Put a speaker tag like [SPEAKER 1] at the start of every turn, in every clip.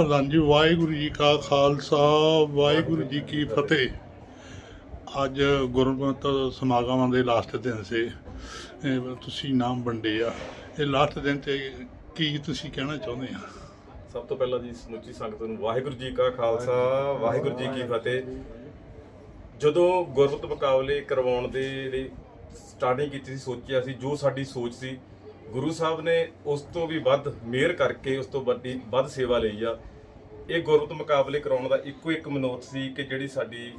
[SPEAKER 1] ਪ੍ਰਧਾਨ ਜੀ ਵਾਹਿਗੁਰੂ ਜੀ ਕਾ ਖਾਲਸਾ, ਵਾਹਿਗੁਰੂ ਜੀ ਕੀ ਫਤਿਹ। ਅੱਜ ਗੁਰਮਤਿ ਸਮਾਗਮਾਂ ਦੇ ਲਾਸਟ ਦਿਨ ਸੀ, ਇਹ ਤੁਸੀਂ ਨਾਮ ਵੰਡੇ ਆ। ਇਹ ਲਾਸਟ ਦਿਨ ਤੇ ਕੀ ਤੁਸੀਂ ਕਹਿਣਾ ਚਾਹੁੰਦੇ ਆ?
[SPEAKER 2] ਸਭ ਤੋਂ ਪਹਿਲਾਂ ਜੀ ਸਮੁੱਚੀ ਸੰਗਤ ਨੂੰ ਵਾਹਿਗੁਰੂ ਜੀ ਕਾ ਖਾਲਸਾ, ਵਾਹਿਗੁਰੂ ਜੀ ਕੀ ਫਤਿਹ। ਜਦੋਂ ਗੁਰਮਤ ਮੁਕਾਬਲੇ ਕਰਵਾਉਣ ਦੇ ਲਈ ਸਟਾਰਟਿੰਗ ਕੀਤੀ ਸੀ, ਸੋਚਿਆ ਸੀ, ਜੋ ਸਾਡੀ ਸੋਚ ਸੀ ਗੁਰੂ ਸਾਹਿਬ ਨੇ ਉਸ ਤੋਂ ਵੀ ਵੱਧ ਮਿਹਰ ਕਰਕੇ ਉਸ ਤੋਂ ਵੱਡੀ ਵੱਧ ਸੇਵਾ ਲਈ ਆ। ਇਹ ਗੁਰਮਤਿ ਮੁਕਾਬਲੇ ਕਰਾਉਣ ਦਾ ਇੱਕੋ ਇੱਕ ਮਨੋਤ ਸੀ ਕਿ ਜਿਹੜੀ ਸਾਡੀ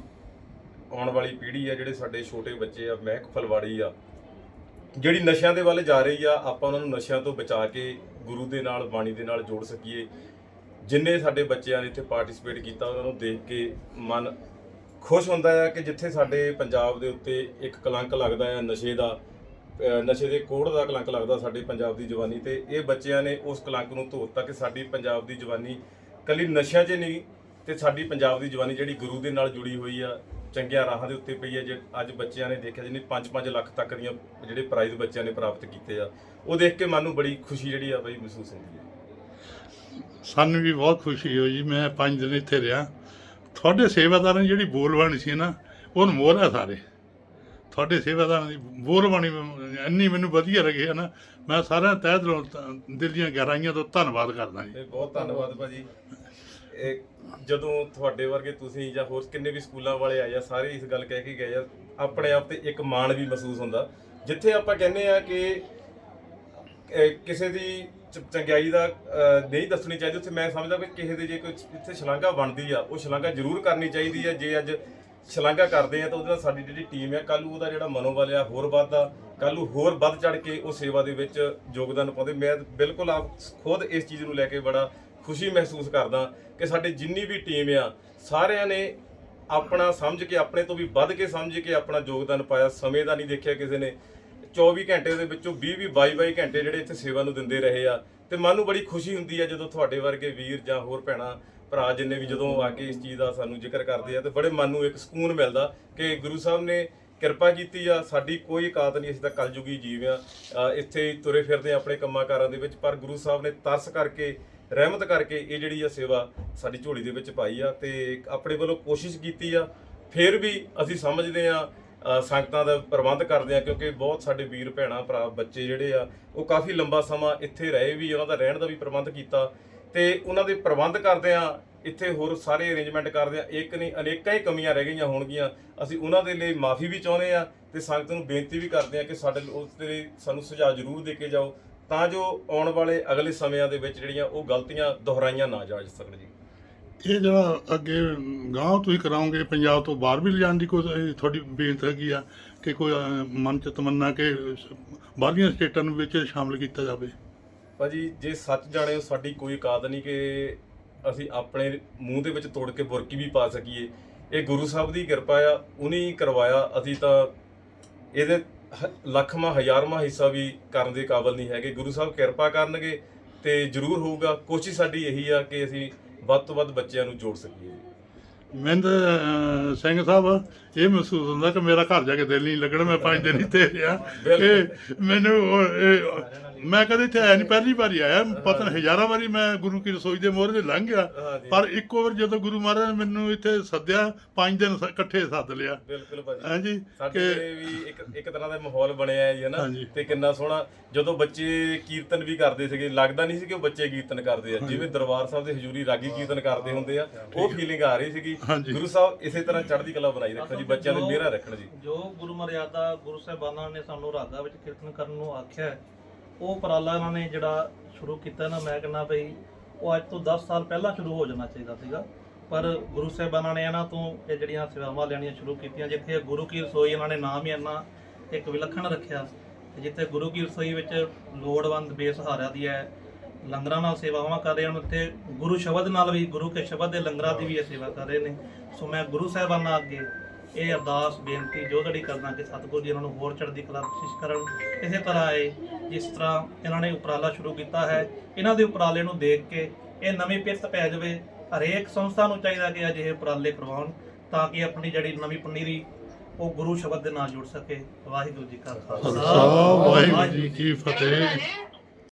[SPEAKER 2] ਆਉਣ ਵਾਲੀ ਪੀੜ੍ਹੀ ਆ, ਜਿਹੜੇ ਸਾਡੇ ਛੋਟੇ ਬੱਚੇ ਆ, ਮਹਿਕ ਫਲਵਾੜੀ ਆ, ਜਿਹੜੀ ਨਸ਼ਿਆਂ ਦੇ ਵੱਲ ਜਾ ਰਹੀ ਆ, ਆਪਾਂ ਉਹਨਾਂ ਨੂੰ ਨਸ਼ਿਆਂ ਤੋਂ ਬਚਾ ਕੇ ਗੁਰੂ ਦੇ ਨਾਲ, ਬਾਣੀ ਦੇ ਨਾਲ ਜੋੜ ਸਕੀਏ। ਜਿੰਨੇ ਸਾਡੇ ਬੱਚਿਆਂ ਨੇ ਇੱਥੇ ਪਾਰਟਿਸਿਪੇਟ ਕੀਤਾ, ਉਹਨਾਂ ਨੂੰ ਦੇਖ ਕੇ ਮਨ ਖੁਸ਼ ਹੁੰਦਾ ਆ ਕਿ ਜਿੱਥੇ ਸਾਡੇ ਪੰਜਾਬ ਦੇ ਉੱਤੇ ਇੱਕ ਕਲੰਕ ਲੱਗਦਾ ਆ ਨਸ਼ੇ ਦਾ ਨਸ਼ੇ ਦੇ ਕੋੜ ਦਾ ਕਲੰਕ ਲੱਗਦਾ ਸਾਡੇ ਪੰਜਾਬ ਦੀ ਜਵਾਨੀ ਤੇ। ਇਹ ਬੱਚਿਆਂ ਨੇ ਉਸ ਕਲੰਕ ਨੂੰ ਧੋਤਾ ਕਿ ਸਾਡੀ ਪੰਜਾਬ ਦੀ ਜਵਾਨੀ ਕੱਲੀ ਨਸ਼ਿਆਂ 'ਚ ਨਹੀਂ, ਤੇ ਸਾਡੀ ਪੰਜਾਬ ਦੀ ਜਵਾਨੀ ਜਿਹੜੀ ਗੁਰੂ ਦੇ ਨਾਲ ਜੁੜੀ ਹੋਈ ਆ, ਚੰਗੀਆਂ ਰਾਹਾਂ ਦੇ ਉੱਤੇ ਪਈ ਹੈ ਜੇ ਅੱਜ ਬੱਚਿਆਂ ਨੇ ਦੇਖਿਆ ਜਿਹਨੇ 5-5 ਲੱਖ ਤੱਕ ਦੀਆਂ ਜਿਹੜੇ ਪ੍ਰਾਈਜ਼ ਬੱਚਿਆਂ ਨੇ ਪ੍ਰਾਪਤ ਕੀਤੇ ਆ, ਉਹ ਦੇਖ ਕੇ ਮਨ ਨੂੰ ਬੜੀ ਖੁਸ਼ੀ ਜਿਹੜੀ ਆ ਬਈ ਮਹਿਸੂਸ ਹੁੰਦੀ ਹੈ
[SPEAKER 1] ਸਾਨੂੰ ਵੀ ਬਹੁਤ ਖੁਸ਼ੀ ਹੋਈ ਜੀ, ਮੈਂ ਪੰਜ ਦਿਨ ਇੱਥੇ ਰਿਹਾ। ਤੁਹਾਡੇ ਸੇਵਾਦਾਰਾਂ ਦੀ ਜਿਹੜੀ ਬੋਲਬਾਣੀ ਸੀ ਨਾ ਉਹ ਮੋਹਰ ਆ ਸਾਰੇ। ਤੁਹਾਡੇ ਸੇਵਾਦਾਰਾਂ ਦੀ ਬੋਲਬਾਣੀ ਮੈਨੂੰ- ਇੰਨੀ ਮੈਨੂੰ ਵਧੀਆ ਲੱਗੀ ਹੈ ਨਾ ਮੈਂ ਸਾਰਿਆਂ ਤਹਿ ਦਿਲੋਂ ਦਿਲ ਦੀਆਂ ਗਹਿਰਾਈਆਂ ਤੋਂ ਧੰਨਵਾਦ ਕਰਦਾ ਜੀ।
[SPEAKER 2] ਬਹੁਤ ਧੰਨਵਾਦ ਭਾਜੀ। ਇਹ ਜਦੋਂ ਤੁਹਾਡੇ ਵਰਗੇ ਤੁਸੀਂ ਜਾਂ ਹੋਰ ਕਿੰਨੇ ਵੀ ਸਕੂਲਾਂ ਵਾਲੇ ਆਏ ਆ ਸਾਰੇ ਇਸ ਗੱਲ ਕਹਿ ਕੇ ਗਏ ਆ, ਆਪਣੇ ਆਪ ਤੇ ਇੱਕ ਮਾਣ ਵੀ ਮਹਿਸੂਸ ਹੁੰਦਾ। ਜਿੱਥੇ ਆਪਾਂ ਕਹਿੰਦੇ ਆ ਕਿ ਕਿਸੇ ਦੀ ਚੰਗਿਆਈ ਦਾ ਨਹੀਂ ਦੱਸਣੀ ਚਾਹੀਦੀ, ਉੱਥੇ ਮੈਂ ਸਮਝਦਾ ਕਿ ਕਿਸੇ ਦੇ ਜੇ ਕੋਈ ਇੱਥੇ ਸ਼ਲਾਘਾ ਬਣਦੀ ਆ, ਉਹ ਸ਼ਲਾਘਾ ਜ਼ਰੂਰ ਕਰਨੀ ਚਾਹੀਦੀ ਆ। ਜੇ ਅੱਜ ਸ਼ਲਾਘਾ ਕਰਦੇ ਆ ਤਾਂ ਉਹਦੇ ਨਾਲ ਸਾਡੀ ਜਿਹੜੀ ਟੀਮ ਆ ਕੱਲ ਉਹਦਾ ਜਿਹੜਾ ਮਨੋਬਲ ਆ ਹੋਰ ਵੱਧਦਾ ਕੱਲ ਨੂੰ ਹੋਰ ਵੱਧ ਚੜ ਕੇ ਉਹ ਸੇਵਾ ਦੇ ਵਿੱਚ ਯੋਗਦਾਨ ਪਾਉਂਦੇ। ਮੈਂ ਬਿਲਕੁਲ ਆਪ ਖੁਦ ਇਸ ਚੀਜ਼ ਨੂੰ ਲੈ ਕੇ ਬੜਾ ਖੁਸ਼ੀ ਮਹਿਸੂਸ ਕਰਦਾ ਕਿ ਸਾਡੇ ਜਿੰਨੀ ਵੀ ਟੀਮ ਆ, ਸਾਰਿਆਂ ਨੇ ਆਪਣਾ ਸਮਝ ਕੇ, ਆਪਣੇ ਤੋਂ ਵੀ ਵੱਧ ਕੇ ਸਮਝ ਕੇ ਆਪਣਾ ਯੋਗਦਾਨ ਪਾਇਆ। ਸਮੇਂ ਦਾ ਨਹੀਂ ਦੇਖਿਆ ਕਿਸੇ ਨੇ। 24 ਘੰਟੇ ਦੇ ਵਿੱਚੋਂ 20 20 22 22 ਘੰਟੇ ਜਿਹੜੇ ਇੱਥੇ ਸੇਵਾ ਨੂੰ ਦਿੰਦੇ ਰਹੇ ਆ। ਤੇ ਮਨ ਨੂੰ ਬੜੀ ਖੁਸ਼ੀ ਹੁੰਦੀ ਆ ਜਦੋਂ ਤੁਹਾਡੇ ਵਰਗੇ ਵੀਰ ਜਾਂ ਹੋਰ ਭੈਣਾਂ ਭਰਾ ਜਿੰਨੇ ਵੀ ਜਦੋਂ ਆ ਕੇ ਇਸ ਚੀਜ਼ ਦਾ ਸਾਨੂੰ ਜ਼ਿਕਰ ਕਰਦੇ ਆ ਤੇ ਬੜੇ ਮਨ ਨੂੰ ਇੱਕ ਸਕੂਨ ਮਿਲਦਾ ਕਿ ਗੁਰੂ ਸਾਹਿਬ ਨੇ ਕਿਰਪਾ ਕੀਤੀ ਆ, ਸਾਡੀ ਕੋਈ ਔਕਾਤ ਨਹੀਂ, ਅਸੀਂ ਤਾਂ ਕਲਯੁਗੀ ਜੀਵ ਆ। ਇੱਥੇ ਤੁਰੇ ਫਿਰਦੇ ਆ ਆਪਣੇ ਕੰਮਾਂ ਕਾਰਾਂ ਦੇ ਵਿੱਚ, ਪਰ ਗੁਰੂ ਸਾਹਿਬ ਨੇ ਤਰਸ ਕਰਕੇ, ਰਹਿਮਤ ਕਰਕੇ ਇਹ ਜਿਹੜੀ ਆ ਸੇਵਾ ਸਾਡੀ ਝੋਲੀ ਦੇ ਵਿੱਚ ਪਾਈ ਆ ਤੇ ਆਪਣੇ ਵੱਲੋਂ ਕੋਸ਼ਿਸ਼ ਕੀਤੀ ਆ। ਫਿਰ ਵੀ ਅਸੀਂ ਸਮਝਦੇ ਆ ਸੰਗਤਾਂ ਦਾ ਪ੍ਰਬੰਧ ਕਰਦੇ ਆ, ਕਿਉਂਕਿ ਬਹੁਤ ਸਾਡੇ ਵੀਰ, ਭੈਣਾਂ, ਭਰਾ, ਬੱਚੇ ਜਿਹੜੇ ਆ, ਉਹ ਕਾਫੀ ਲੰਬਾ ਸਮਾਂ ਇੱਥੇ ਰਹੇ ਵੀ, ਉਹਨਾਂ ਦਾ ਰਹਿਣ ਦਾ ਵੀ ਪ੍ਰਬੰਧ ਕੀਤਾ। ਤੇ ਉਹਨਾਂ ਦੇ ਪ੍ਰਬੰਧ ਕਰਦੇ ਆ ਇੱਥੇ ਹੋਰ ਸਾਰੇ ਅਰੇਂਜਮੈਂਟ ਕਰਦੇ ਆ ਇੱਕ ਨਹੀਂ, ਅਨੇਕਾਂ ਹੀ ਕਮੀਆਂ ਰਹਿ ਗਈਆਂ ਹੋਣਗੀਆਂ। ਅਸੀਂ ਉਹਨਾਂ ਦੇ ਲਈ ਮਾਫੀ ਵੀ ਚਾਹੁੰਦੇ ਆ ਤੇ ਸੰਗਤ ਨੂੰ ਬੇਨਤੀ ਵੀ ਕਰਦੇ ਆ ਕਿ ਸਾਡੇ ਉਸ ਦੇ ਲਈ ਸਾਨੂੰ ਸੁਝਾਅ ਜ਼ਰੂਰ ਦੇ ਕੇ ਜਾਓ, ਤਾਂ ਜੋ ਆਉਣ ਵਾਲੇ ਅਗਲੇ ਸਮਿਆਂ ਦੇ ਵਿੱਚ ਜਿਹੜੀਆਂ ਉਹ ਗਲਤੀਆਂ ਦੁਹਰਾਈਆਂ ਨਾ ਜਾ ਸਕਣ ਜੀ।
[SPEAKER 1] ਇਹ ਜਿਹੜਾ ਅੱਗੇ ਗਾਂਵ ਤੁਸੀਂ ਕਰਾਉਂਗੇ ਪੰਜਾਬ ਤੋਂ ਬਾਹਰ ਵੀ ਲਿਜਾਣ ਦੀ ਕੋਈ ਤੁਹਾਡੀ ਬੇਨਤੀ ਹੈਗੀ ਆ ਕਿ ਕੋਈ ਮਨ ਚ ਤਮੰਨਾ ਕਿ ਬਾਹਰਲੀਆਂ ਸਟੇਟਾਂ ਨੂੰ ਵਿੱਚ ਸ਼ਾਮਲ ਕੀਤਾ ਜਾਵੇ।
[SPEAKER 2] ਭਾਜੀ, ਜੇ ਸੱਚ ਜਾਣੇ ਸਾਡੀ ਕੋਈ ਔਕਾਤ ਨਹੀਂ ਕਿ ਅਸੀਂ ਆਪਣੇ ਮੂੰਹ ਦੇ ਵਿੱਚ ਤੋੜ ਕੇ ਬੁਰਕੀ ਵੀ ਪਾ ਸਕੀਏ। ਇਹ ਗੁਰੂ ਸਾਹਿਬ ਦੀ ਕਿਰਪਾ ਆ, ਉਹਨੇ ਕਰਵਾਇਆ। ਅਸੀਂ ਤਾਂ ਇਹਦੇ ਹ- ਲੱਖਵਾਂ, ਹਜ਼ਾਰਵਾਂ ਹਿੱਸਾ ਵੀ ਕਰਨ ਦੇ ਕਾਬਲ ਨਹੀਂ ਹੈਗੇ। ਗੁਰੂ ਸਾਹਿਬ ਕਿਰਪਾ ਕਰਨਗੇ ਤੇ ਜ਼ਰੂਰ ਹੋਊਗਾ। ਕੋਸ਼ਿਸ਼ ਸਾਡੀ ਇਹੀ ਆ ਕਿ ਅਸੀਂ ਵੱਧ ਤੋਂ ਵੱਧ ਬੱਚਿਆਂ ਨੂੰ ਜੋੜ ਸਕੀਏ।
[SPEAKER 1] ਮਹਿੰਦਰ ਅਹ, ਸਿੰਘ ਸਾਹਿਬ ਇਹ ਮਹਿਸੂਸ ਹੁੰਦਾ ਕਿ ਮੇਰਾ ਘਰ ਜਾ ਕੇ ਦਿਲ ਨਹੀਂ ਲੱਗਣਾ ਮੈਂ ਪੰਜ ਦਿਨ ਇੱਥੇ ਰਿਹਾ ਇਹ ਮੈਨੂੰ ਮੈਂ ਕਦੇ ਇੱਥੇ ਆਇਆ ਨਹੀਂ ਪਹਿਲੀ ਵਾਰੀ ਆਇਆ। ਪਤਾ ਨਹੀਂ ਹਜ਼ਾਰਾਂ ਵਾਰੀ ਮੈਂ ਗੁਰੂ ਕੀ ਰਸੋਈ ਦੇ ਮੋਹਰੇ ਤੇ ਲੰਘ ਗਿਆ। ਪਰ ਇੱਕੋ ਵਾਰ ਜਦੋਂ ਗੁਰੂ ਮਹਾਰਾਜ ਨੇ ਮੈਨੂੰ ਇੱਥੇ ਸੱਦਿਆ ਪੰਜ ਦਿਨ ਇਕੱਠੇ ਸੱਦ ਲਿਆ।
[SPEAKER 2] ਬਿਲਕੁਲ ਭਾਜੀ।
[SPEAKER 1] ਹਾਂਜੀ
[SPEAKER 2] ਸਾਡੇ ਵੀ ਇੱਕ ਇੱਕ ਤਰ੍ਹਾਂ ਦਾ ਮਾਹੌਲ ਬਣਿਆ ਹੈ ਜੀ ਹਨਾ
[SPEAKER 1] ਹਾਂਜੀ।
[SPEAKER 2] ਤੇ ਕਿੰਨਾ ਸੋਹਣਾ ਜਦੋਂ ਬੱਚੇ ਕੀਰਤਨ ਵੀ ਕਰਦੇ ਸੀਗੇ ਲੱਗਦਾ ਨਹੀਂ ਸੀ ਕਿ ਉਹ ਬੱਚੇ ਕੀਰਤਨ ਕਰਦੇ ਆ। ਜਿਵੇਂ ਦਰਬਾਰ ਸਾਹਿਬ ਦੇ ਹਜ਼ੂਰੀ ਰਾਗੀ ਕੀਰਤਨ ਕਰਦੇ ਹੁੰਦੇ ਆ ਉਹ ਫੀਲਿੰਗ ਆ ਰਹੀ ਸੀਗੀ।
[SPEAKER 1] ਹਾਂਜੀ।
[SPEAKER 2] ਗੁਰੂ ਸਾਹਿਬ ਇਸੇ ਤਰ੍ਹਾਂ ਚੜ੍ਹਦੀ ਕਲਾ ਬਣਾਈ ਰੱਖੋ ਜੀ ਬੱਚਿਆਂ ਦੇ ਮਿਹਰਾਂ ਰੱਖਣ ਜੀ
[SPEAKER 3] ਜੋ ਗੁਰੂ ਮਰਿਆਦਾ ਗੁਰੂ ਸਾਹਿਬਾਨਾਂ ਨੇ ਸਾਨੂੰ ਰਾਗਾ ਵਿੱਚ ਕੀਰਤਨ ਕਰਨ ਨੂੰ ਆਖਿਆ ਹੈ, ਉਹ ਉਪਰਾਲਾ ਇਹਨਾਂ ਨੇ ਜਿਹੜਾ ਸ਼ੁਰੂ ਕੀਤਾ ਨਾ ਮੈਂ ਕਹਿੰਦਾ ਭਈ ਉਹ ਅੱਜ ਤੋਂ 10 ਸਾਲ ਪਹਿਲਾਂ ਸ਼ੁਰੂ ਹੋ ਜਾਣਾ ਚਾਹੀਦਾ ਸੀਗਾ ਪਰ ਗੁਰੂ ਸਾਹਿਬਾਨਾਂ ਨੇ ਇਹਨਾਂ ਤੋਂ ਇਹ ਜਿਹੜੀਆਂ ਸੇਵਾਵਾਂ ਲੈਣੀਆਂ ਸ਼ੁਰੂ ਕੀਤੀਆਂ ਜਿੱਥੇ ਗੁਰੂ ਕੀ ਰਸੋਈ ਇਹਨਾਂ ਨੇ ਨਾਮ ਹੀ ਇੰਨਾ ਇੱਕ ਵਿਲੱਖਣ ਰੱਖਿਆ ਤੇ ਜਿੱਥੇ ਗੁਰੂ ਕੀ ਰਸੋਈ ਵਿੱਚ ਲੋੜਵੰਦ ਬੇਸਹਾਰਿਆਂ ਦੀ ਹੈ ਲੰਗਰਾਂ ਨਾਲ ਸੇਵਾਵਾਂ ਕਰ ਰਹੇ ਹਨ। ਉੱਥੇ ਗੁਰੂ ਸ਼ਬਦ ਨਾਲ ਵੀ, ਗੁਰੂ ਕੇ ਸ਼ਬਦ ਦੇ ਲੰਗਰਾਂ ਦੀ ਵੀ ਇਹ ਸੇਵਾ ਕਰ ਰਹੇ ਨੇ। ਸੋ ਮੈਂ ਗੁਰੂ ਸਾਹਿਬਾਨਾਂ ਅੱਗੇ ਇਹ ਅਰਦਾਸ, ਬੇਨਤੀ ਜੋਦੜੀ ਕਰਨਾ ਕਿ ਸਤਿਗੁਰੂ ਜੀ ਇਹਨਾਂ ਨੂੰ ਹੋਰ ਚੜ੍ਹਦੀ ਕਲਾ ਬਖਸ਼ਿਸ਼ ਕਰਨ। ਇਸੇ ਤਰ੍ਹਾਂ ਇਹ, ਜਿਸ ਤਰ੍ਹਾਂ ਇਹਨਾਂ ਨੇ ਉਪਰਾਲਾ ਸ਼ੁਰੂ ਕੀਤਾ ਹੈ, ਇਹਨਾਂ ਦੇ ਉਪਰਾਲੇ ਨੂੰ ਦੇਖ ਕੇ ਇਹ ਨਵੀਂ ਪਿਰਤ ਪੈ ਜਾਵੇ। ਹਰੇਕ ਸੰਸਥਾ ਨੂੰ ਚਾਹੀਦਾ ਕਿ ਅਜਿਹੇ ਉਪਰਾਲੇ ਕਰਵਾਉਣ ਤਾਂ ਕਿ ਆਪਣੀ ਜਿਹੜੀ ਨਵੀਂ ਪਨੀਰੀ ਉਹ ਗੁਰੂ ਸ਼ਬਦ ਦੇ ਨਾਲ ਜੁੜ ਸਕੇ। ਵਾਹਿਗੁਰੂ ਜੀ ਕਾ
[SPEAKER 1] ਖਾਲਸਾ। ਵਾਹਿਗੁਰੂ ਜੀ ਕੀ ਫਤਿਹ।